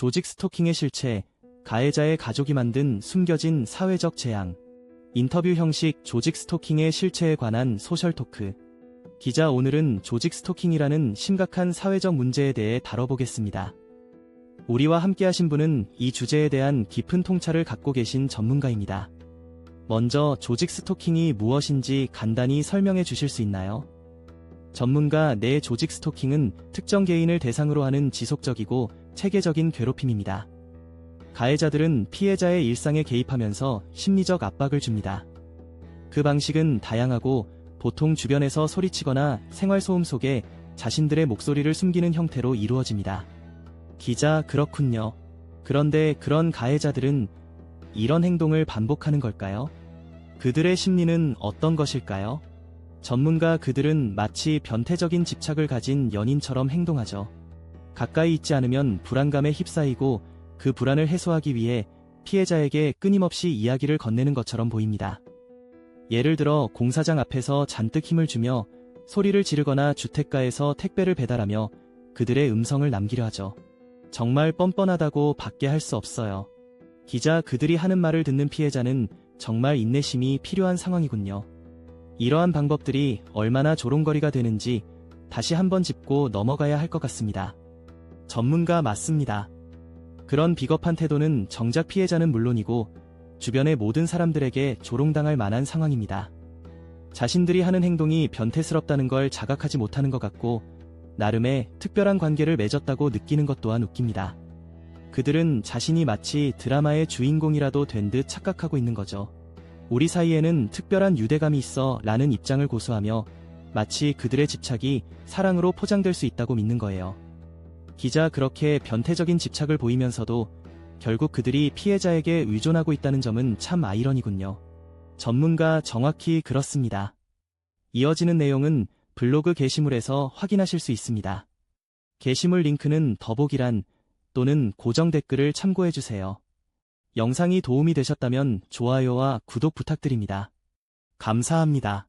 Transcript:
조직 스토킹의 실체, 가해자의 가족이 만든 숨겨진 사회적 재앙, 인터뷰 형식 조직 스토킹의 실체에 관한 소셜 토크. 기자 오늘은 조직 스토킹이라는 심각한 사회적 문제에 대해 다뤄보겠습니다. 우리와 함께 하신 분은 이 주제에 대한 깊은 통찰을 갖고 계신 전문가입니다. 먼저 조직 스토킹이 무엇인지 간단히 설명해 주실 수 있나요? 전문가 내 조직 스토킹은 특정 개인을 대상으로 하는 지속적이고 체계적인 괴롭힘입니다. 가해자들은 피해자의 일상에 개입하면서 심리적 압박을 줍니다. 그 방식은 다양하고 보통 주변에서 소리치거나 생활소음 속에 자신들의 목소리를 숨기는 형태로 이루어집니다. 기자, 그렇군요. 그런데 그런 가해자들은 이런 행동을 반복하는 걸까요? 그들의 심리는 어떤 것일까요? 전문가 그들은 마치 변태적인 집착을 가진 연인처럼 행동하죠. 가까이 있지 않으면 불안감에 휩싸이고 그 불안을 해소하기 위해 피해자에게 끊임없이 이야기를 건네는 것처럼 보입니다. 예를 들어 공사장 앞에서 잔뜩 힘을 주며 소리를 지르거나 주택가에서 택배를 배달하며 그들의 음성을 남기려 하죠. 정말 뻔뻔하다고 밖에 할 수 없어요. 기자 그들이 하는 말을 듣는 피해자는 정말 인내심이 필요한 상황이군요. 이러한 방법들이 얼마나 조롱거리가 되는지 다시 한번 짚고 넘어가야 할 것 같습니다. 전문가 맞습니다. 그런 비겁한 태도는 정작 피해자는 물론이고 주변의 모든 사람들에게 조롱당할 만한 상황입니다. 자신들이 하는 행동이 변태스럽다는 걸 자각하지 못하는 것 같고 나름의 특별한 관계를 맺었다고 느끼는 것 또한 웃깁니다. 그들은 자신이 마치 드라마의 주인공이라도 된 듯 착각하고 있는 거죠. 우리 사이에는 특별한 유대감이 있어 라는 입장을 고수하며 마치 그들의 집착이 사랑으로 포장될 수 있다고 믿는 거예요. 기자 그렇게 변태적인 집착을 보이면서도 결국 그들이 피해자에게 의존하고 있다는 점은 참 아이러니군요. 전문가 정확히 그렇습니다. 이어지는 내용은 블로그 게시물에서 확인하실 수 있습니다. 게시물 링크는 더보기란 또는 고정 댓글을 참고해주세요. 영상이 도움이 되셨다면 좋아요와 구독 부탁드립니다. 감사합니다.